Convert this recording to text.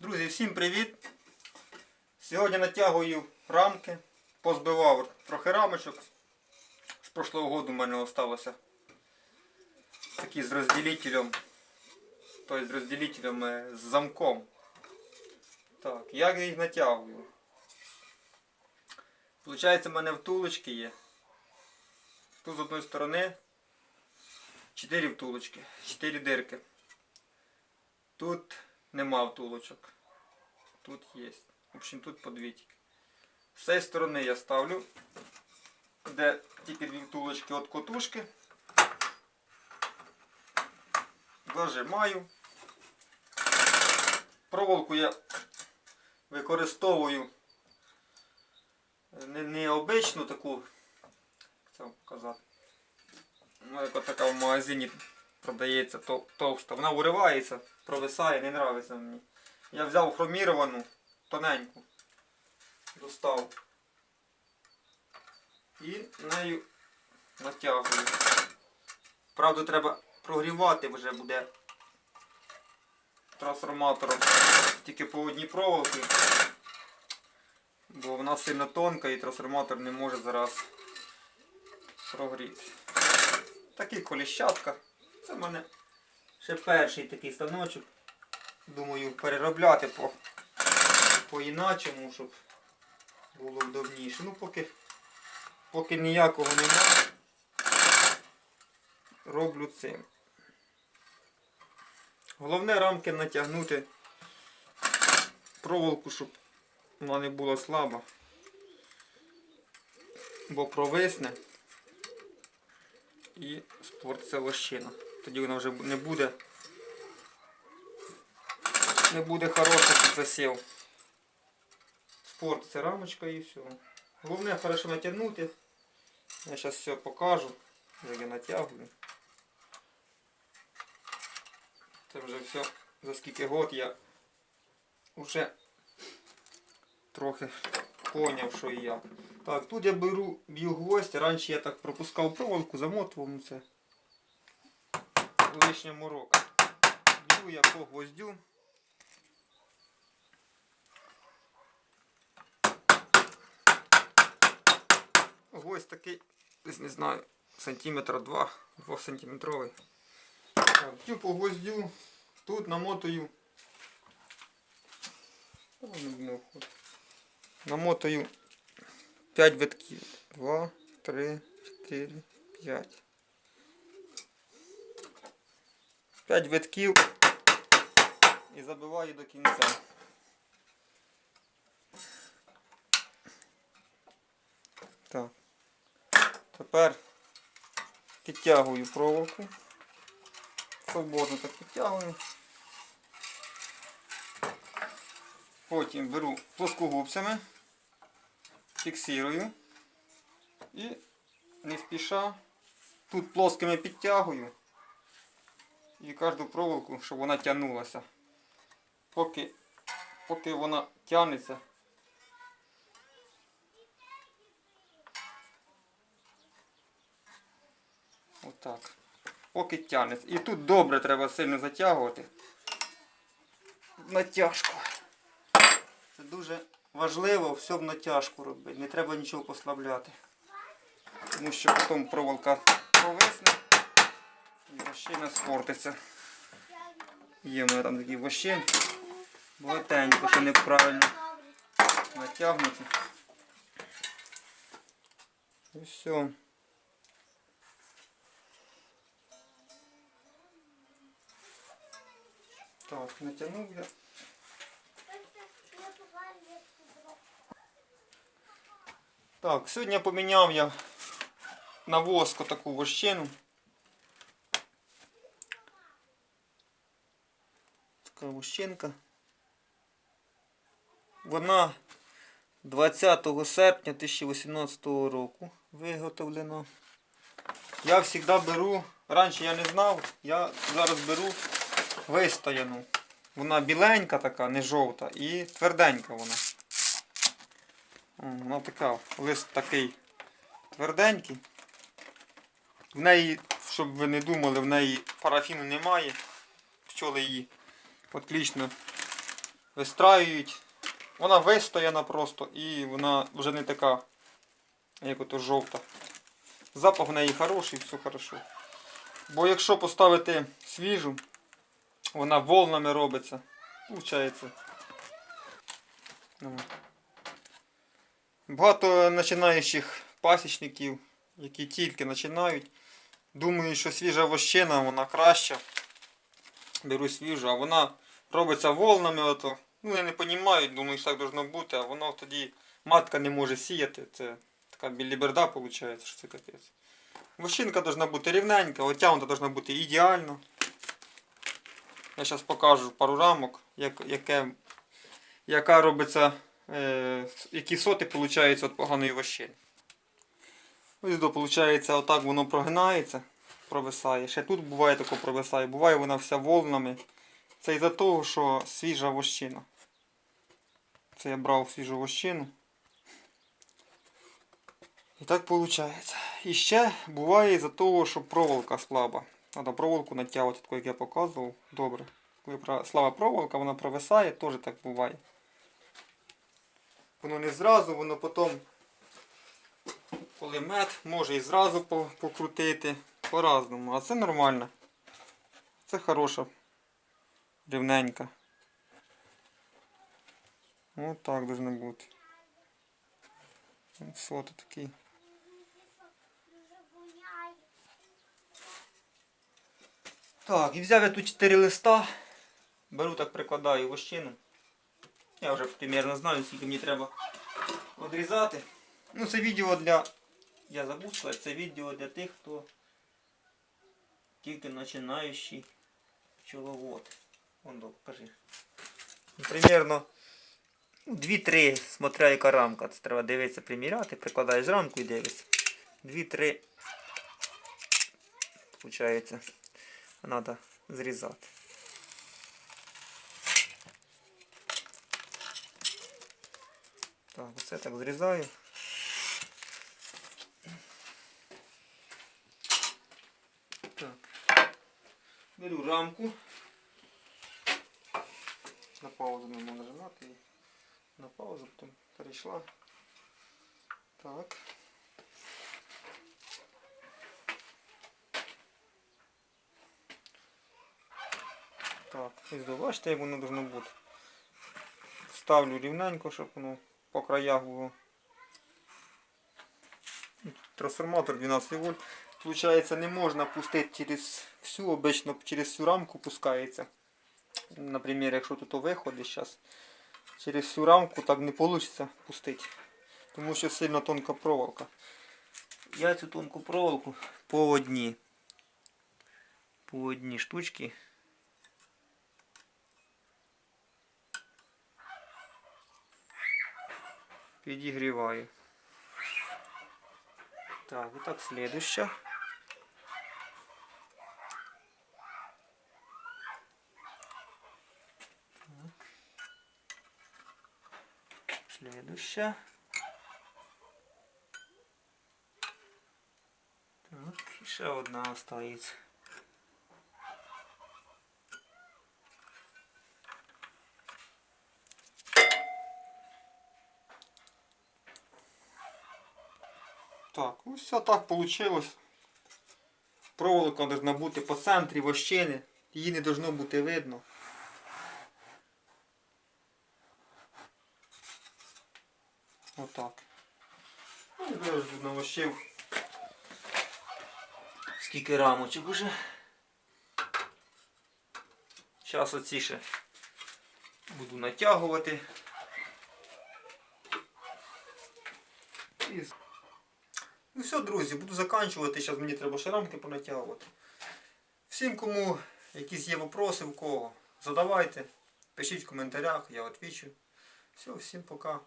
Друзі, всім привіт! Сьогодні натягую рамки, позбивав трохи рамочок. З прошлого року в мене залишилося такі з розділителем, тобто з розділителем е, з замком. Так, як я їх натягую? Получається, в мене втулочки є. Тут з одної сторони 4 втулочки, 4 дирки. Тут нема втулочок. Тут є. В общем, тут по дві. З цієї сторони я ставлю, де тільки дві втулочки від котушки. Зажимаю. Проволоку я використовую не, не обичну таку, як це вам показати. Ну, як така в магазині продається то- товста. Вона уривається, провисає, не нравиться мені. Я взяв хроміровану, тоненьку, достав. І нею натягую. Правда, треба прогрівати вже буде трансформатором тільки по одній проволоці. Бо вона сильно тонка і трансформатор не може зараз прогріти. Такий коліщатка. Це в мене ще перший такий станочок. Думаю, переробляти по, по іначому, щоб було вдобніше. Ну поки, поки ніякого немає, роблю цим. Головне рамки натягнути проволоку, щоб вона не була слаба. Бо провисне і спортиться лощина. Тоді вона вже не буде не буде хороший засів. Спортиться рамочка і все. Головне хорошо натягнути. Я зараз все покажу, як я натягую. Це вже все за скільки год я вже трохи поняв, що і як. Так, тут я беру б'ю гвоздь. Раніше я так пропускав проволоку, замотував ну це лишня морока. Б'ю я по гвоздю. Гвоздь такий, десь не знаю, сантиметра два, двохсантиметровий. Б'ю по гвоздю, тут намотую. Намотаю 5 витків. 2, 3, 4, 5. 5 витків і забиваю до кінця. Так. Тепер підтягую проволоку. Свободно так підтягую. Потім беру плоскогубцями, фіксирую і не спіша тут плоскими підтягую і кожну проволоку, щоб вона тягнулася. Поки, поки вона тягнеться. Отак. Поки тягнеться. І тут добре треба сильно затягувати. Натяжку. Це дуже важливо все в натяжку робити. Не треба нічого послабляти. Тому що потім проволока провисне і вощина спортиться. Є в мене там такі вощини. Багатенько, що неправильно натягнуті. І все. Так, натягнув я. Так, сьогодні поміняв я на воску таку вощину. Така вощинка. Вона 20 серпня 2018 року виготовлена. Я завжди беру, раніше я не знав, я зараз беру вистояну. Вона біленька така, не жовта і тверденька вона. Вона така, лист такий тверденький. В неї, щоб ви не думали, в неї парафіну немає. Пчоли її отлично вистраюють. Вона вистояна просто і вона вже не така, як ото жовта. Запах в неї хороший, все хорошо. Бо якщо поставити свіжу, вона волнами робиться. Получається. Ну. Багато починаючих пасічників, які тільки починають, думають, що свіжа вощина, вона краща. Беру свіжу, а вона робиться волнами. Ото. Ну, я не розумію, думаю, що так должно бути, а воно тоді матка не може сіяти. Це така біліберда виходить, що це капець. Вощинка должна бути рівненька, отягнута должна бути ідеально. Я зараз покажу пару рамок, як, яке, яка робиться, е, які соти получаються від поганої вощини. Ось виходить, отак воно прогинається, провисає. Ще тут буває тако провисає, буває вона вся волнами. Це із-за того, що свіжа вощина. Це я брав свіжу вощину. І так виходить. І ще буває із-за того, що проволока слаба. Треба проволоку натягувати, таку, як я показував. Добре. Коли слаба проволока, вона провисає, теж так буває. Воно не зразу, воно потім, коли може і зразу покрутити. По-разному. А це нормально. Це хороша. Рівненька. Ось так должно бути. Соти такий. Так, і взяв я тут 4 листа. Беру так прикладаю вощину. Я вже примерно знаю, скільки мені треба відрізати. Ну це відео для... Я забув сказати, це відео для тих, хто тільки починаючий пчеловод. Вон, до, покажи. Ну, Примерно ну, 2-3, смотря яка рамка. Це треба дивитися, приміряти, прикладаєш рамку і дивишся. 2-3 Получається, треба зрізати. Так, оце так зрізаю. Так. Беру рамку. На паузу не нажимати. і На паузу потім перейшла. Так. Так, ось бачите, як воно должно бути. Ставлю рівненько, щоб воно по краях було. Трансформатор 12 вольт. Получається, не можна пустити через всю, обично через всю рамку пускається. Наприклад, якщо тут виходить зараз, через всю рамку так не вийде пустити. Тому що сильно тонка проволока. Я цю тонку проволоку по одній. По одній штучці. Підігріваю. Так, і так следующая. Так. Следующая. Так, і ще одна остається. Так, ось все так вийшло. Проволока должна бути по центрі вощини. Її не должно бути видно. Отак. Ну, зараз навощив. Скільки рамочок уже. Зараз оці ще буду натягувати. І Ну все, друзі, буду заканчувати. Зараз мені треба ще рамки понатягувати. Всім, кому якісь є вопроси, в кого, задавайте. Пишіть в коментарях, я відповідаю. Все, всім пока.